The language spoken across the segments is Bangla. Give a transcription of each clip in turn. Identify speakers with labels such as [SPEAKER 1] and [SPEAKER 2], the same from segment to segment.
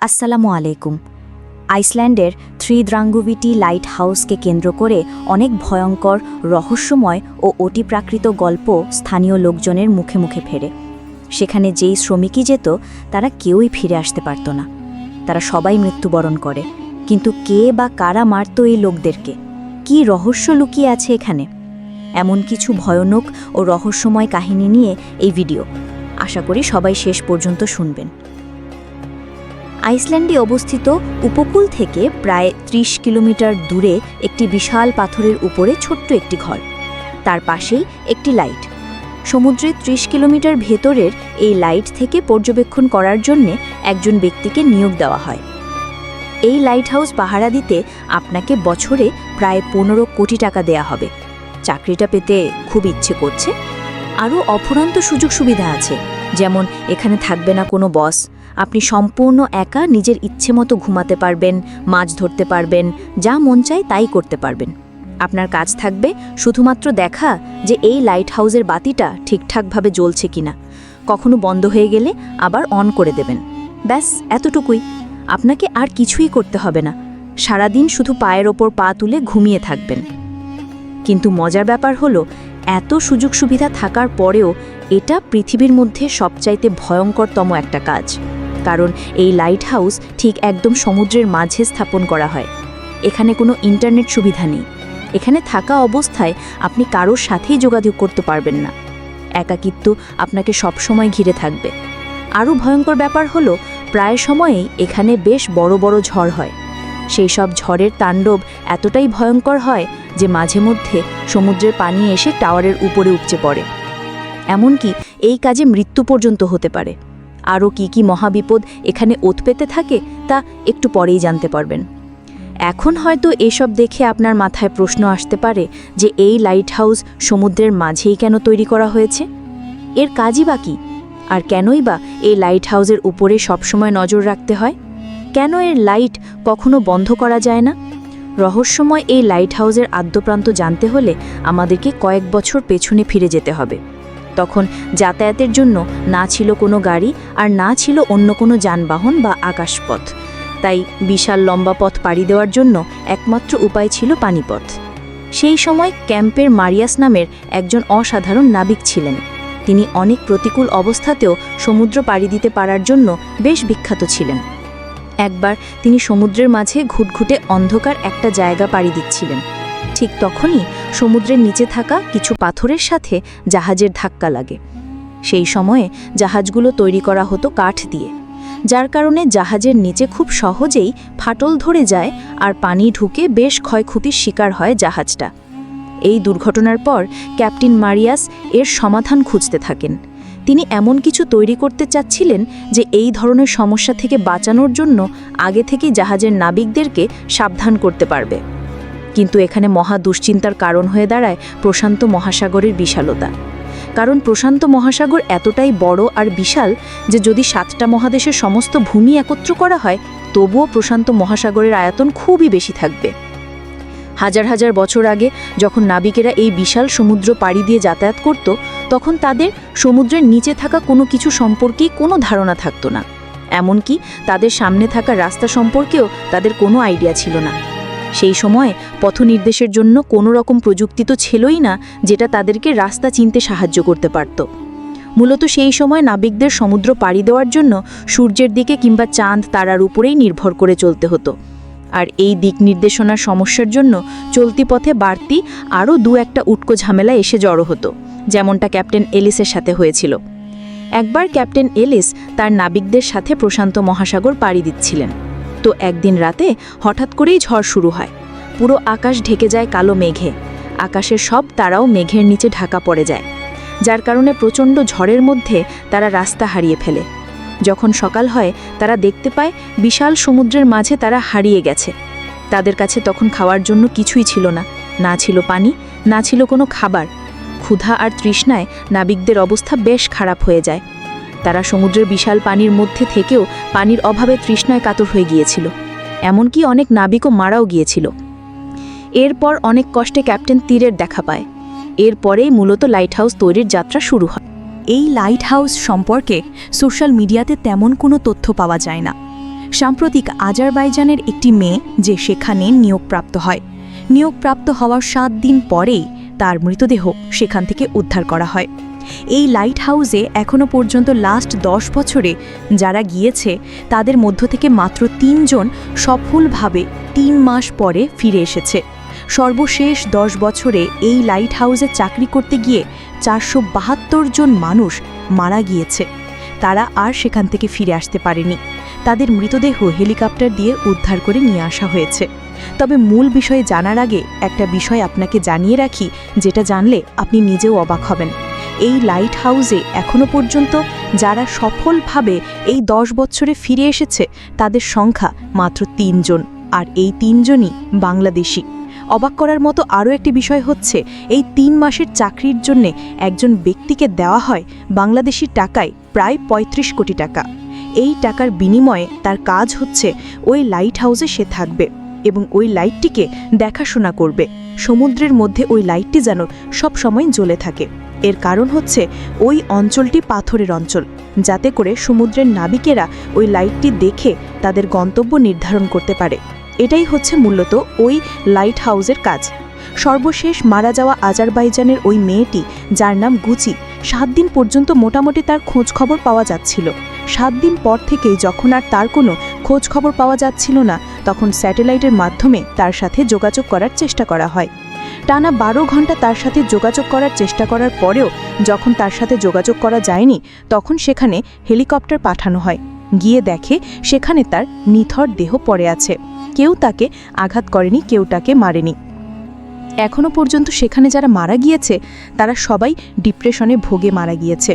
[SPEAKER 1] আসসালামু আলাইকুম। আইসল্যান্ডের থ্রিদ্রাঙ্গুভিটি লাইট হাউসকে কেন্দ্র করে অনেক ভয়ঙ্কর, রহস্যময় ও অতিপ্রাকৃত গল্প স্থানীয় লোকজনের মুখে মুখে ফেরে। সেখানে যেই শ্রমিকই যেত, তারা কেউই ফিরে আসতে পারত না। তারা সবাই মৃত্যুবরণ করে। কিন্তু কে বা কারা মারত এই লোকদেরকে? কি রহস্য লুকিয়ে আছে এখানে? এমন কিছু ভয়ানক ও রহস্যময় কাহিনী নিয়ে এই ভিডিও। আশা করি সবাই শেষ পর্যন্ত শুনবেন। আইসল্যান্ডে অবস্থিত উপকূল থেকে প্রায় ৩০ কিলোমিটার দূরে একটি বিশাল পাথরের উপরে ছোট্ট একটি ঘর। তার পাশেই একটি লাইট। সমুদ্রের ৩০ কিলোমিটার ভেতরের এই লাইট থেকে পর্যবেক্ষণ করার জন্যে একজন ব্যক্তিকে নিয়োগ দেওয়া হয়। এই লাইট হাউস পাহারা দিতে আপনাকে বছরে প্রায় পনেরো কোটি টাকা দেয়া হবে। চাকরিটা পেতে খুব ইচ্ছে করছে। আরও অফুরান্ত সুযোগ সুবিধা আছে। যেমন এখানে থাকবে না কোনো বস। আপনি সম্পূর্ণ একা নিজের ইচ্ছে মতো ঘুমাতে পারবেন, মাছ ধরতে পারবেন, যা মন চায় তাই করতে পারবেন। আপনার কাজ থাকবে শুধুমাত্র দেখা যে এই লাইট হাউসের বাতিটা ঠিকঠাকভাবে জ্বলছে কিনা। কখনো বন্ধ হয়ে গেলে আবার অন করে দেবেন। ব্যাস, এতটুকুই। আপনাকে আর কিছুই করতে হবে না। সারাদিন শুধু পায়ের ওপর পা তুলে ঘুমিয়ে থাকবেন। কিন্তু মজার ব্যাপার হলো, এত সুযোগ সুবিধা থাকার পরেও এটা পৃথিবীর মধ্যে সবচাইতে ভয়ঙ্করতম একটা কাজ। কারণ এই লাইট হাউস ঠিক একদম সমুদ্রের মাঝে স্থাপন করা হয়। এখানে কোনো ইন্টারনেট সুবিধা নেই। এখানে থাকা অবস্থায় আপনি কারোর সাথেই যোগাযোগ করতে পারবেন না। একাকিত্ব আপনাকে সবসময় ঘিরে থাকবে। আরও ভয়ঙ্কর ব্যাপার হলো, প্রায় সময়েই এখানে বেশ বড় বড় ঝড় হয়। সেই সব ঝড়ের তাণ্ডব এতটাই ভয়ঙ্কর হয় যে মাঝে মধ্যে সমুদ্রের পানি এসে টাওয়ারের উপরে উপচে পড়ে। এমনকি এই কাজে মৃত্যু পর্যন্ত হতে পারে। আরও কি কি মহাবিপদ এখানে ওত পেতে থাকে তা একটু পরেই জানতে পারবেন। এখন হয়তো এসব দেখে আপনার মাথায় প্রশ্ন আসতে পারে যে এই লাইট হাউস সমুদ্রের মাঝেই কেন তৈরি করা হয়েছে? এর কাজই বা কী? আর কেনই বা এই লাইট হাউসের উপরে সবসময় নজর রাখতে হয়? কেন এর লাইট কখনো বন্ধ করা যায় না? রহস্যময় এই লাইট হাউসের আদ্যপ্রান্ত জানতে হলে আমাদেরকে কয়েক বছর পেছনে ফিরে যেতে হবে। তখন যাতায়াতের জন্য না ছিল কোনো গাড়ি আর না ছিল অন্য কোনো যানবাহন বা আকাশপথ। তাই বিশাল লম্বা পথ পাড়ি দেওয়ার জন্য একমাত্র উপায় ছিল পানিপথ। সেই সময় ক্যাম্পের মারিয়াস নামের একজন অসাধারণ নাবিক ছিলেন। তিনি অনেক প্রতিকূল অবস্থাতেও সমুদ্র পাড়ি দিতে পারার জন্য বেশ বিখ্যাত ছিলেন। একবার তিনি সমুদ্রের মাঝে ঘুটঘুটে অন্ধকার একটা জায়গা পাড়ি দিচ্ছিলেন। ঠিক তখনই সমুদ্রের নিচে থাকা কিছু পাথরের সাথে জাহাজের ধাক্কা লাগে। সেই সময়ে জাহাজগুলো তৈরি করা হতো কাঠ দিয়ে, যার কারণে জাহাজের নিচে খুব সহজেই ফাটল ধরে যায় আর পানি ঢুকে বেশ ক্ষয়ক্ষতির শিকার হয় জাহাজটা। এই দুর্ঘটনার পর ক্যাপ্টেন মারিয়াস এর সমাধান খুঁজতে থাকেন। তিনি এমন কিছু তৈরি করতে চাচ্ছিলেন যে এই ধরনের সমস্যা থেকে বাঁচানোর জন্য আগে থেকেই জাহাজের নাবিকদেরকে সাবধান করতে পারবে। কিন্তু এখানে মহা দুশ্চিন্তার কারণ হয়ে দাঁড়ায় প্রশান্ত মহাসাগরের বিশালতা। কারণ প্রশান্ত মহাসাগর এতটাই বড় আর বিশাল যে যদি সাতটা মহাদেশের সমস্ত ভূমি একত্র করা হয়, তবুও প্রশান্ত মহাসাগরের আয়তন খুবই বেশি থাকবে। হাজার হাজার বছর আগে যখন নাবিকেরা এই বিশাল সমুদ্র পাড়ি দিয়ে যাতায়াত করত, তখন তাদের সমুদ্রের নিচে থাকা কোনো কিছু সম্পর্কেই কোনো ধারণা থাকতো না। এমনকি তাদের সামনে থাকা রাস্তা সম্পর্কেও তাদের কোনো আইডিয়া ছিল না। সেই সময় পথ নির্দেশের জন্য কোনো রকম প্রযুক্তি তো ছিলই না যেটা তাদেরকে রাস্তা চিনতে সাহায্য করতে পারত। মূলত সেই সময় নাবিকদের সমুদ্র পাড়ি দেওয়ার জন্য সূর্যের দিকে কিংবা চাঁদ তারার উপরেই নির্ভর করে চলতে হতো। আর এই দিক নির্দেশনার সমস্যার জন্য চলতি পথে বাড়তি আরও দু একটা উটকো ঝামেলা এসে জড়ো হতো, যেমনটা ক্যাপ্টেন এলিসের সাথে হয়েছিল। একবার ক্যাপ্টেন এলিস তার নাবিকদের সাথে প্রশান্ত মহাসাগর পাড়ি দিচ্ছিলেন। তো একদিন রাতে হঠাৎ করেই ঝড় শুরু হয়। পুরো আকাশ ঢেকে যায় কালো মেঘে। আকাশের সব তারাও মেঘের নিচে ঢাকা পড়ে যায়। যার কারণে প্রচণ্ড ঝড়ের মধ্যে তারা রাস্তা হারিয়ে ফেলে। যখন সকাল হয়, তারা দেখতে পায় বিশাল সমুদ্রের মাঝে তারা হারিয়ে গেছে। তাদের কাছে তখন খাওয়ার জন্য কিছুই ছিল না। না ছিল পানি, না ছিল কোনো খাবার। ক্ষুধা আর তৃষ্ণায় নাবিকদের অবস্থা বেশ খারাপ হয়ে যায়। তারা সমুদ্রের বিশাল পানির মধ্যে থেকেও পানির অভাবে তৃষ্ণায় কাতর হয়ে গিয়েছিল। এমনকি অনেক নাবিকও মারাও গিয়েছিল। এরপর অনেক কষ্টে ক্যাপ্টেন তীরের দেখা পায়। এরপরেই মূলত লাইট হাউস তৈরির যাত্রা শুরু হয়।
[SPEAKER 2] এই লাইট হাউস সম্পর্কে সোশ্যাল মিডিয়াতে তেমন কোনো তথ্য পাওয়া যায় না। সাম্প্রতিক আজারবাইজানের একটি মেয়ে যে সেখানে নিয়োগপ্রাপ্ত হয়। নিয়োগপ্রাপ্ত হওয়ার সাত দিন পরেই তার মৃতদেহ সেখান থেকে উদ্ধার করা হয়। এই লাইট হাউসে এখনও পর্যন্ত লাস্ট দশ বছরে যারা গিয়েছে, তাদের মধ্য থেকে মাত্র তিনজন সফলভাবে তিন মাস পরে ফিরে এসেছে। সর্বশেষ দশ বছরে এই লাইট হাউসে চাকরি করতে গিয়ে চারশো বাহাত্তর জন মানুষ মারা গিয়েছে। তারা আর সেখান থেকে ফিরে আসতে পারেনি। তাদের মৃতদেহ হেলিকপ্টার দিয়ে উদ্ধার করে নিয়ে আসা হয়েছে। তবে মূল বিষয়ে জানার আগে একটা বিষয় আপনাকে জানিয়ে রাখি, যেটা জানলে আপনি নিজেও অবাক হবেন। এই লাইট হাউসে এখনও পর্যন্ত যারা সফলভাবে এই দশ বছরে ফিরে এসেছে, তাদের সংখ্যা মাত্র তিনজন, আর এই তিনজনই বাংলাদেশি। অবাক করার মতো আরও একটি বিষয় হচ্ছে, এই তিন মাসের চাকরির জন্য একজন ব্যক্তিকে দেওয়া হয় বাংলাদেশি টাকায় প্রায় ৩৫ কোটি টাকা। এই টাকার বিনিময়ে তার কাজ হচ্ছে ওই লাইট হাউসে সে থাকবে। এবং ওই লাইটটিকে দেখাশোনা করবে। সমুদ্রের মধ্যে ওই লাইটটি যেন সব সময় জ্বলে থাকে। এর কারণ হচ্ছে ওই অঞ্চলটি পাথরের অঞ্চল, যাতে করে সমুদ্রের নাবিকেরা ওই লাইটটি দেখে তাদের গন্তব্য নির্ধারণ করতে পারে। এটাই হচ্ছে মূলত ওই লাইট হাউসের কাজ। সর্বশেষ মারা যাওয়া আজারবাইজানের ওই মেয়েটি, যার নাম গুচি, সাত দিন পর্যন্ত মোটামুটি তার খোঁজ খবর পাওয়া যাচ্ছিল। সাত দিন পর থেকেই যখন আর তার কোনো খোঁজ খবর পাওয়া যাচ্ছিল না, তখন স্যাটেলাইটের মাধ্যমে তার সাথে যোগাযোগ করার চেষ্টা করা হয়। টানা বারো ঘণ্টা তার সাথে যোগাযোগ করার চেষ্টা করার পরেও যখন তার সাথে যোগাযোগ করা যায়নি, তখন সেখানে হেলিকপ্টার পাঠানো হয়। গিয়ে দেখে সেখানে তার নিথর দেহ পড়ে আছে। কেউ তাকে আঘাত করেনি, কেউ তাকে মারেনি। এখনও পর্যন্ত সেখানে যারা মারা গিয়েছে, তারা সবাই ডিপ্রেশনে ভোগে মারা গিয়েছে।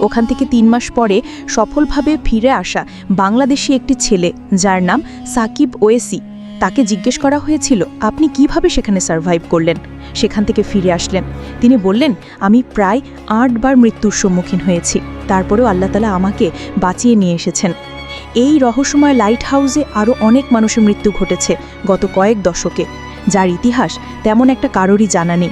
[SPEAKER 2] ওখান থেকে তিন মাস পরে সফলভাবে ফিরে আসা বাংলাদেশি একটি ছেলে, যার নাম সাকিব ওয়েসি। তাকে জিজ্ঞেস করা হয়েছিল, আপনি কীভাবে সেখানে সার্ভাইভ করলেন? সেখান থেকে ফিরে আসলেন। তিনি বললেন, আমি প্রায় আটবার মৃত্যুর সম্মুখীন হয়েছি। তারপরেও আল্লাহ তালা আমাকে বাঁচিয়ে নিয়ে এসেছেন। এই রহস্যময় লাইট হাউসে আরও অনেক মানুষের মৃত্যু ঘটেছে গত কয়েক দশকে। যার ইতিহাস তেমন একটা কারোরই জানা নেই।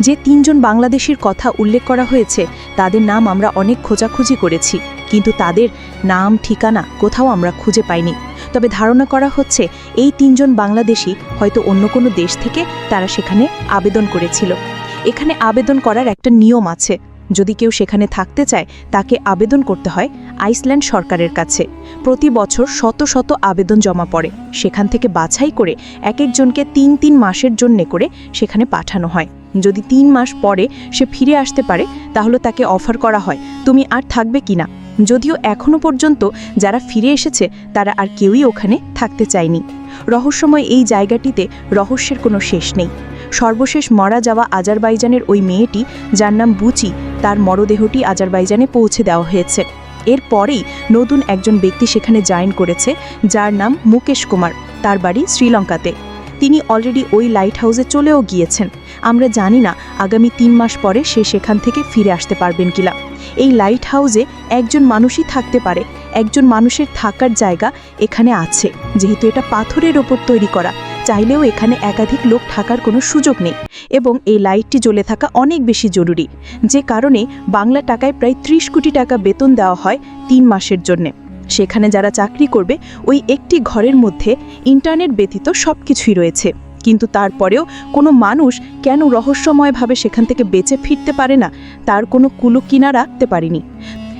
[SPEAKER 2] যে তিনজন বাংলাদেশির কথা উল্লেখ করা হয়েছে, তাদের নাম আমরা অনেক খোঁজাখুঁজি করেছি, কিন্তু তাদের নাম, ঠিকানা কোথাও আমরা খুঁজে পাইনি। তবে ধারণা করা হচ্ছে, এই তিনজন বাংলাদেশি হয়তো অন্য কোনো দেশ থেকে তারা সেখানে আবেদন করেছিল। এখানে আবেদন করার একটা নিয়ম আছে। যদি কেউ সেখানে থাকতে চায়, তাকে আবেদন করতে হয় আইসল্যান্ড সরকারের কাছে। প্রতি বছর শত শত আবেদন জমা পড়ে। সেখান থেকে বাছাই করে এক একজনকে তিন তিন মাসের জন্য করে সেখানে পাঠানো হয়। যদি তিন মাস পরে সে ফিরে আসতে পারে, তাহলে তাকে অফার করা হয়, তুমি আর থাকবে কিনা যদিও এখনও পর্যন্ত যারা ফিরে এসেছে, তারা আর কেউই ওখানে থাকতে চায়নি। রহস্যময় এই জায়গাটিতে রহস্যের কোনো শেষ নেই। সর্বশেষ মারা যাওয়া আজারবাইজানের ওই মেয়েটি, যার নাম বুচি, তার মরদেহটি আজারবাইজানে পৌঁছে দেওয়া হয়েছে। এরপরেই নতুন একজন ব্যক্তি সেখানে জয়েন করেছে, যার নাম মুকেশ কুমার। তার বাড়ি শ্রীলঙ্কাতে। তিনি অলরেডি ওই লাইট হাউসে চলেও গিয়েছেন। আমরা জানি না আগামী তিন মাস পরে সে সেখান থেকে ফিরে আসতে পারবেন কিনা। এই লাইট হাউসে একজন মানুষই থাকতে পারে। একজন মানুষের থাকার জায়গা এখানে আছে। যেহেতু এটা পাথরের ওপর তৈরি করা। চাইলেও এখানে একাধিক লোক থাকার কোনো সুযোগ নেই এবং এই লাইটটি জ্বলে থাকা অনেক বেশি জরুরি, যে কারণে বাংলা টাকায় প্রায় ত্রিশ কোটি টাকা বেতন দেওয়া হয় তিন মাসের জন্যে। সেখানে যারা চাকরি করবে, ওই একটি ঘরের মধ্যে ইন্টারনেট ব্যতীত সব কিছুই রয়েছে। কিন্তু তারপরেও কোনো মানুষ কেন রহস্যময়ভাবে সেখান থেকে বেঁচে ফিরতে পারে না, তার কোনো কুলো কিনা রাখতে পারিনি।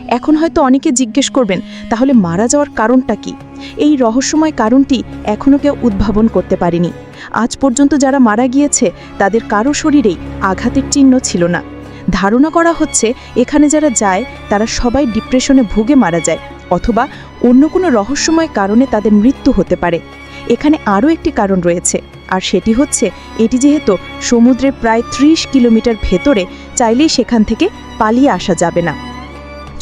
[SPEAKER 2] এখন হয়তো অনেকে জিজ্ঞেস করবেন, তাহলে মারা যাওয়ার কারণটা কি? এই রহস্যময় কারণটি এখনও কেউ উদ্ভাবন করতে পারেনি। আজ পর্যন্ত যারা মারা গিয়েছে, তাদের কারও শরীরেই আঘাতের চিহ্ন ছিল না। ধারণা করা হচ্ছে, এখানে যারা যায়, তারা সবাই ডিপ্রেশনে ভুগে মারা যায়, অথবা অন্য কোনো রহস্যময় কারণে তাদের মৃত্যু হতে পারে। এখানে আরও একটি কারণ রয়েছে, আর সেটি হচ্ছে, এটি যেহেতু সমুদ্রের প্রায় ত্রিশ কিলোমিটার ভেতরে, চাইলেই সেখান থেকে পালিয়ে আসা যাবে না।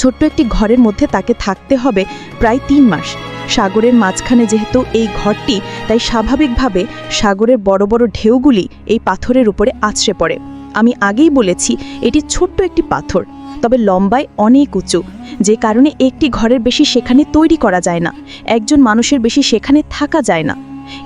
[SPEAKER 2] ছোট্ট একটি ঘরের মধ্যে তাকে থাকতে হবে প্রায় তিন মাস। সাগরের মাঝখানে যেহেতু এই ঘরটি, তাই স্বাভাবিকভাবে সাগরের বড় বড় ঢেউগুলি এই পাথরের উপরে আছড়ে পড়ে। আমি আগেই বলেছি, এটি ছোট্ট একটি পাথর, তবে লম্বায় অনেক উঁচু, যে কারণে একটি ঘরের বেশি সেখানে তৈরি করা যায় না, একজন মানুষের বেশি সেখানে থাকা যায় না।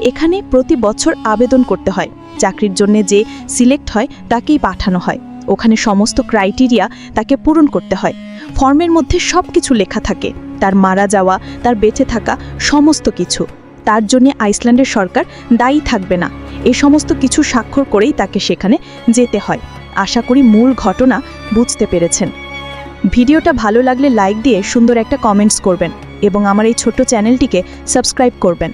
[SPEAKER 2] এখানে প্রতি বছর আবেদন করতে হয়, চাকরির জন্য যে সিলেক্ট হয় তাকেই পাঠানো হয়। ওখানে সমস্ত ক্রাইটেরিয়া তাকে পূরণ করতে হয়। ফর্মের মধ্যে সব কিছু লেখা থাকে। তার মারা যাওয়া, তার বেঁচে থাকা সমস্ত কিছু। তার জন্য আইসল্যান্ডের সরকার দায়ী থাকবে না। এ সমস্ত কিছু স্বাক্ষর করেই তাকে সেখানে যেতে হয়। আশা করি মূল ঘটনা বুঝতে পেরেছেন। ভিডিওটা ভালো লাগলে লাইক দিয়ে সুন্দর একটা কমেন্টস করবেন এবং আমার এই ছোট্ট চ্যানেলটিকে সাবস্ক্রাইব করবেন।